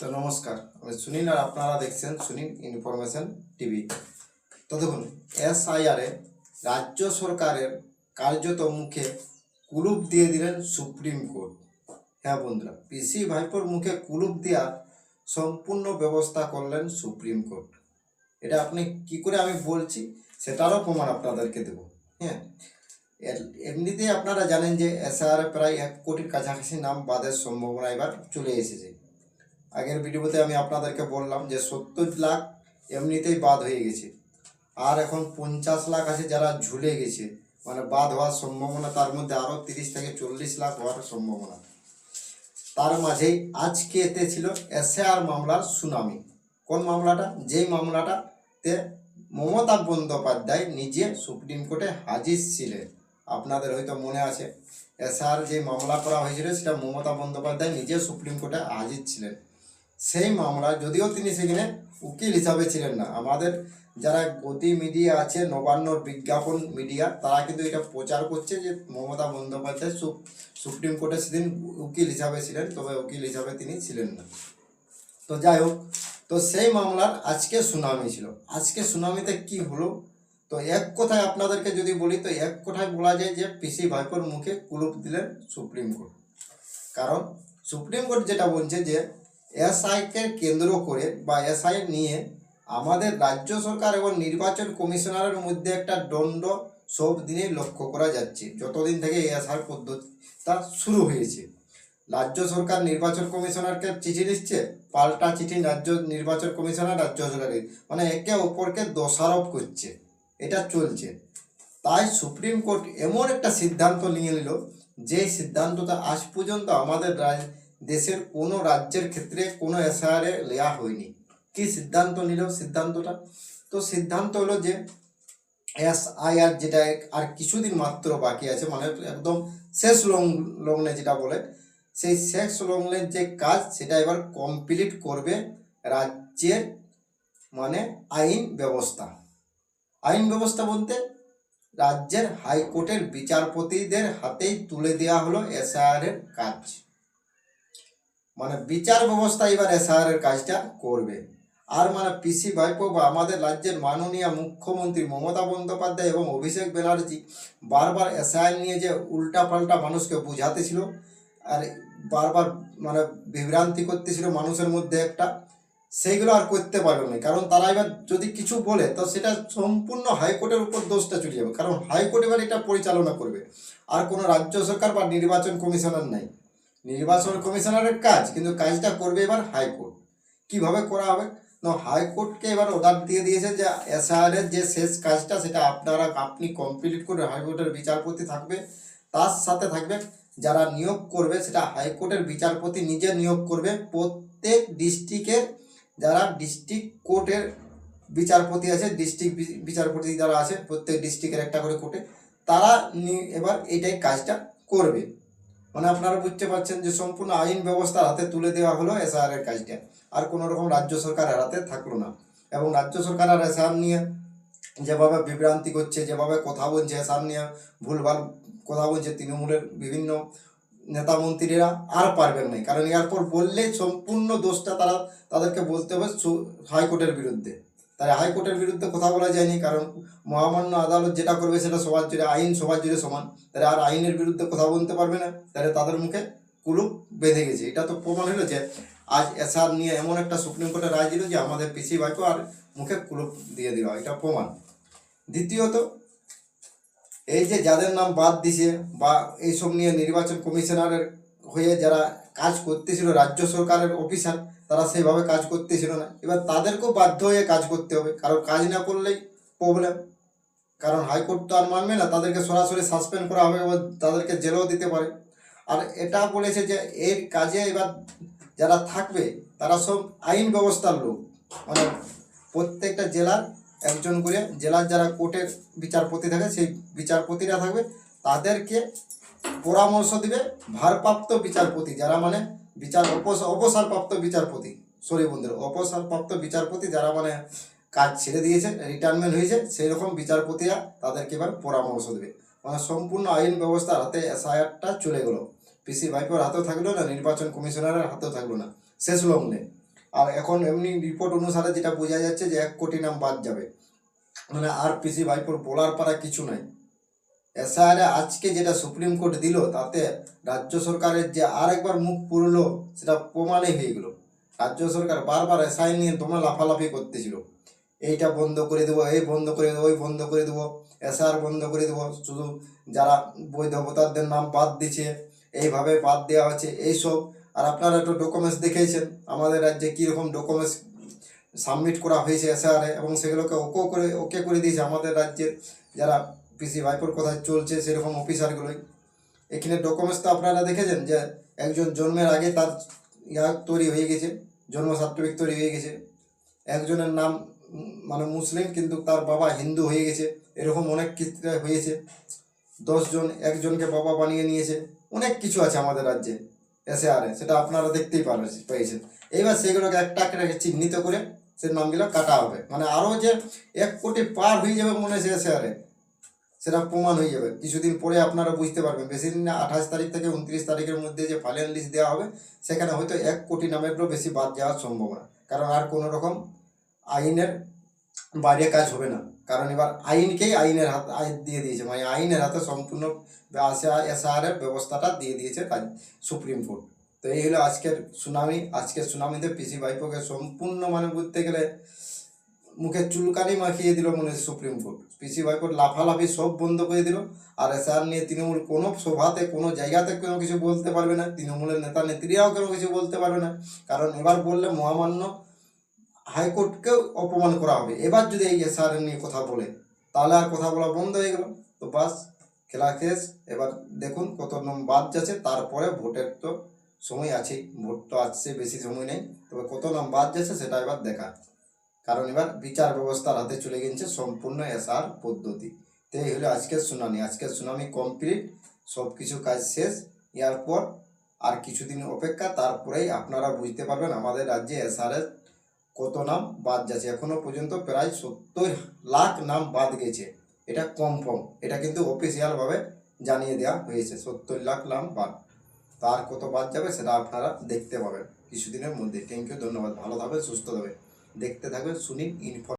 তো নমস্কার, আমি সুনীল আর আপনারা দেখছেন সুনীল ইনফরমেশন টিভি। তো দেখুন, এসআইআরে রাজ্য সরকারের কার্যত মুখে কুলুপ দিয়ে দিলেন সুপ্রিম কোর্ট। হ্যাঁ বন্ধুরা, পিসি ভাইপোর মুখে কুলুপ দেওয়ার সম্পূর্ণ ব্যবস্থা করলেন সুপ্রিম কোর্ট। এটা আপনি কি করে আমি বলছি, সেটারও প্রমাণ আপনাদেরকে দেবো। হ্যাঁ এমনিতেই আপনারা জানেন যে এসআর প্রায় এক কোটির কাছাকাছি নাম বাদের সম্ভাবনা এবার চলে এসেছে। আগের ভিডিওতে আমি আপনাদেরকে বললাম যে সত্তর লাখ এমনিতেই বাদ হয়ে গেছে। আর এখন পঞ্চাশ লাখ আছে যারা ঝুলে গেছে। মানে বাদ হওয়ার সম্ভাবনা তার মধ্যে আরও তিরিশ থেকে চল্লিশ লাখ হওয়ার সম্ভাবনা। তার মাঝেই আজকে এতে ছিল এসআর মামলার সুনামি। কোন মামলাটা? যেই মামলাটাতে মমতা বন্দ্যোপাধ্যায় নিজে সুপ্রিম কোর্টে হাজির ছিলেন। আপনাদের হয়তো মনে আছে এসআর যে মামলা করা হয়েছিল সেটা মমতা বন্দ্যোপাধ্যায় নিজে সুপ্রিম কোর্টে হাজির ছিলেন। সেই মামলা যদিও তিনি সেখানে উকিল হিসাবে ছিলেন না, আমাদের যারা গতি মিডিয়া আছে নবান্নর বিজ্ঞাপন মিডিয়া, তারা কিন্তু এটা প্রচার করছে যে মমতা বন্দ্যোপাধ্যায় সুপ্রিম কোর্টে সেদিন উকিল হিসাবে ছিলেন, তবে উকিল হিসাবে তিনি ছিলেন না। তো যাই হোক, তো সেই মামলার আজকে সুনামি ছিল। আজকে সুনামিতে কি হলো? তো এক কথায় আপনাদেরকে যদি বলি, তো এক কথায় বলা যায় যে পিসি ভাইপোর মুখে কুলুপ দিলেন সুপ্রিম কোর্ট। কারণ সুপ্রিম কোর্ট যেটা বলছে যে এসআইকে কেন্দ্র করে বা এসআই নিয়ে আমাদের রাজ্য সরকার এবং নির্বাচন কমিশনারের মধ্যে একটা দণ্ড সব দিনেই লক্ষ্য করা যাচ্ছে। যতদিন থেকে এসআই পদ্ধতিটা শুরু হয়েছে। রাজ্য সরকার নির্বাচন কমিশনারকে চিঠি দিচ্ছে পাল্টা চিঠি রাজ্য নির্বাচন কমিশনার, রাজ্য সরকারের। মানে একে অপরকে দোষারোপ করছে। এটা চলছে। তাই সুপ্রিম কোর্ট এমন একটা সিদ্ধান্ত নিয়ে নিল, যে সিদ্ধান্তটা আজ পর্যন্ত আমাদের রাজ- দেশের কোনো রাজ্যের ক্ষেত্রে কোনো এসআরে নেওয়া হয়নি। কি সিদ্ধান্ত নিল সিদ্ধান্তটা? তো সিদ্ধান্ত হলো যে এস আইআর যেটা আর কিছুদিন মাত্র বাকি আছে মানে একদম শেষ লং লগ্নে যেটা বলে, সেই শেষ লগ্নের যে কাজ সেটা এবার কমপ্লিট করবে রাজ্যের মানে আইন ব্যবস্থা। আইন ব্যবস্থা বলতে রাজ্যের হাইকোর্টের বিচারপতিদের হাতেই তুলে দেওয়া হলো এসআর এর কাজ। মানে বিচার ব্যবস্থা এবার এসআর এর কাজটা করবে। আর মানে পিসি ভাইপো বা আমাদের রাজ্যের মাননীয় মুখ্যমন্ত্রী মমতা বন্দ্যোপাধ্যায় এবং অভিষেক ব্যানার্জি বারবার এসআই নিয়ে যে উল্টা পাল্টা মানুষকে বুঝাতেছিল আর বারবার মানে বিভ্রান্তি করতেছিল মানুষের মধ্যে একটা, সেইগুলো আর করতে পারবে না। কারণ তারা এবার যদি কিছু বলে, তো সেটা সম্পূর্ণ হাইকোর্টের উপর দোষটা চলে যাবে। কারণ হাইকোর্ট এবার এটা পরিচালনা করবে। আর কোনো রাজ্য সরকার বা নির্বাচন কমিশনার নাই। নির্বাচন কমিশনারের কাজ, কিন্তু কাজটা করবে এবার হাইকোর্ট। কীভাবে করা হবে? না হাইকোর্টকে এবার অর্ডার দিয়ে দিয়েছে যে এসআর এর যে শেষ কাজটা, সেটা আপনারা, আপনি কমপ্লিট করে হাইকোর্টের বিচারপতি থাকবে। তার সাথে থাকবে, যারা নিয়োগ করবে, সেটা হাইকোর্টের বিচারপতি নিজে নিয়োগ করবে। প্রত্যেক ডিস্ট্রিক্টের যারা ডিস্ট্রিক্ট কোর্টের বিচারপতি আছে ডিস্ট্রিক্ট বিচারপতি যারা আছে, প্রত্যেক ডিস্ট্রিক্টের একটা করে কোর্টে তারা এবার এইটাই কাজটা করবে। মানে আপনারা বুঝতে পারছেন যে সম্পূর্ণ আইন ব্যবস্থা হাতে তুলে দেওয়া হলো এসআর এর কাজটা। আর কোনো রকম রাজ্য সরকারের হাতে থাকল না। এবং রাজ্য সরকার আর এসআর নিয়ে যেভাবে বিভ্রান্তি করছে, যেভাবে কথা বলছে এসআর নিয়ে, ভুলভাল কথা বলছে তৃণমূলের বিভিন্ন নেতা মন্ত্রীরা, আর পারবেন না। কারণ এরপর বললেই সম্পূর্ণ দোষটা তারা তাদেরকে বলতে হবে হাইকোর্টের বিরুদ্ধে। তাই হাইকোর্টের বিরুদ্ধে কথা বলা যায়নি, কারণ মহামান্য আদালত যেটা করবে সেটা সবার জুড়ে আইন সবার জুড়ে সমান। তাহলে আর আইনের বিরুদ্ধে কথা বলতে পারবে না, তাহলে তাদের মুখে কুলুপ বেঁধে গেছে। এটা তো প্রমাণ হলো যে আজ এসআর নিয়ে এমন একটা সুপ্রিম কোর্টের রায় দিল যে আমাদের পিসি ভাইপো আর মুখে কুলুপ দিয়ে দেওয়া এটা প্রমাণ। দ্বিতীয়ত, এই যে যাদের নাম বাদ দিছে বা এইসব নিয়ে নির্বাচন কমিশনারের হয়ে যারা কাজ করতেছিল, রাজ্য সরকারের অফিসার তারা সেইভাবে কাজ করতেছিল না। এবার তাদেরকেও বাধ্য হয়ে কাজ করতে হবে। কারণ কাজ না করলেই প্রবলেম কারণ হাইকোর্ট তো আর মানবে না, তাদেরকে সরাসরি সাসপেন্ড করা হবে এবার তাদেরকে জেলও দিতে পারে। আর এটা বলেছে যে, এর কাজে এবার যারা থাকবে, তারা সব আইন ব্যবস্থার লোক। মানে প্রত্যেকটা জেলার একজন করে, জেলার যারা কোর্টের বিচারপতি থাকে, সেই বিচারপতিরা থাকবে। তাদেরকে পরামর্শ দিবে ভারপ্রাপ্ত বিচারপতি, যারা মানে বিচার অবসরপ্রাপ্ত বিচারপতি। সরি বন্ধুরা অবসরপ্রাপ্ত বিচারপতি যারা মানে কাজ ছেড়ে দিয়েছে রিটায়ারমেন্ট হয়েছে সেই রকম বিচারপতিরা তাদেরকে এবার পরামর্শ দেবে। মানে সম্পূর্ণ আইন ব্যবস্থার হাতে, এসআইআরটা চলে গেল। পিসি ভাইপোর হাতেও থাকল না, নির্বাচন কমিশনারের হাতেও থাকল না। শেষ লগ্নে। আর এখন এমনি রিপোর্ট অনুসারে যেটা বোঝা যাচ্ছে যে এক কোটি নাম বাদ যাবে। মানে আর পিসি ভাইপোর বলার পারা কিছু নাই। এসআইআরে আজকে যেটা সুপ্রিম কোর্ট দিল, তাতে রাজ্য সরকারের যে আরেকবার মুখ পুরলো, সেটা প্রমাণই হয়ে গেল। রাজ্য সরকার বারবার এসআই নিয়ে তোমরা লাফালাফি করতেছিল। এইটা বন্ধ করে দেবো, এই বন্ধ করে দেবো, ওই বন্ধ করে দেবো এসআর বন্ধ করে দেবো, শুধু যারা বৈধ ভোটারদের নাম বাদ দিচ্ছে এইভাবে বাদ দেওয়া হচ্ছে এইসব। আর আপনারা একটু ডকুমেন্টস দেখেছেন আমাদের রাজ্যে কীরকম ডকুমেন্টস সাবমিট করা হয়েছে এসআরে এবং সেগুলোকে ওকে করে ওকে করে দিয়েছে আমাদের রাজ্যের যারা পিসি ভাইপোর কথা চলছে সেরকম অফিসারগুলোই এখানে ডকুমেন্টস তো আপনারা দেখেছেন যে একজন জন্মের আগে তার ইয়া তৈরি হয়ে গেছে, জন্ম সার্টিফিকেট তৈরি হয়ে গেছে। একজনের নাম মানে মুসলিম, কিন্তু তার বাবা হিন্দু হয়ে গেছে। এরকম অনেক ক্ষেত্রে হয়েছে। দশজন একজনকে বাবা বানিয়ে নিয়েছে। অনেক কিছু আছে আমাদের রাজ্যে এসে আরে সেটা আপনারা দেখতেই পেয়েছেন। এইবার সেগুলোকে একটা একটা চিহ্নিত করে সে নামগুলো কাটা হবে। মানে আরও যে এক কোটি পার হয়ে যাবে মনে হচ্ছে এসে আরে সেটা প্রমাণ হয়ে যাবে। কিছুদিন পরে আপনারা বুঝতে পারবেন। বেশি দিন না, আঠাশ তারিখ থেকে উনত্রিশ তারিখের মধ্যে যে ফাইনাল লিস্ট দেওয়া হবে, সেখানে হয়তো এক কোটি নামেরও বেশি বাদ যাওয়ার সম্ভাবনা। কারণ আর কোনো রকম আইনের বাইরে কাজ হবে না। কারণ এবার আইনকেই আইনের হাত দিয়ে দিয়েছে। মানে আইনের হাতে সম্পূর্ণ এসআরের ব্যবস্থাটা দিয়ে দিয়েছে সুপ্রিম কোর্ট। তো এই হলো আজকের সুনামি। আজকের সুনামিতে পিসি ভাইপোকে সম্পূর্ণ মানে বলতে গেলে মুখে চুলকানি মাখিয়ে দিল মনে সুপ্রিম কোর্ট পিসি ভাইপোর লাফালাফি সব বন্ধ করে দিল। আর এসআর নিয়ে তৃণমূল কোনো সভাতে, কোনো জায়গাতে কোনো কিছু বলতে পারবে না। তৃণমূলের নেতা নেত্রীরাও কোনো কিছু বলতে পারবে না। কারণ এবার বললে মহামান্য হাইকোর্টকেও অপমান করা হবে। এবার যদি এই এসআর নিয়ে কথা বলে, তাহলে আর কথা বলা বন্ধ হয়ে গেল। তো বাস, খেলা শেষ। এবার দেখুন কত নাম বাদ যাচ্ছে। তারপরে ভোটের তো সময় আছেই। ভোট তো আসছে, বেশি সময় নেই। তবে কত নাম বাদ যাচ্ছে সেটা এবার দেখা কারণ এবার বিচার ব্যবস্থার হাতে চলে গেছে সম্পূর্ণ এসআর পদ্ধতি। তো এই হলো আজকের শুনানি। আজকের শুনানি কমপ্লিট সব কিছু কাজ শেষ, এরপর আর কিছুদিন অপেক্ষা, তারপরেই আপনারা বুঝতে পারবেন আমাদের রাজ্যে এসআরের কত নাম বাদ যাচ্ছে। এখনও পর্যন্ত প্রায় সত্তর লাখ নাম বাদ গেছে। এটা কনফার্ম এটা কিন্তু অফিসিয়ালভাবে জানিয়ে দেওয়া হয়েছে, সত্তর লাখ নাম বাদ। তার কত বাদ যাবে সেটা আপনারা দেখতে পাবেন কিছুদিনের মধ্যে। থ্যাংক ইউ ধন্যবাদ। ভালো থাকবেন, সুস্থ থাকবেন। দেখতে থাকবেন শুনি ইনফর্ম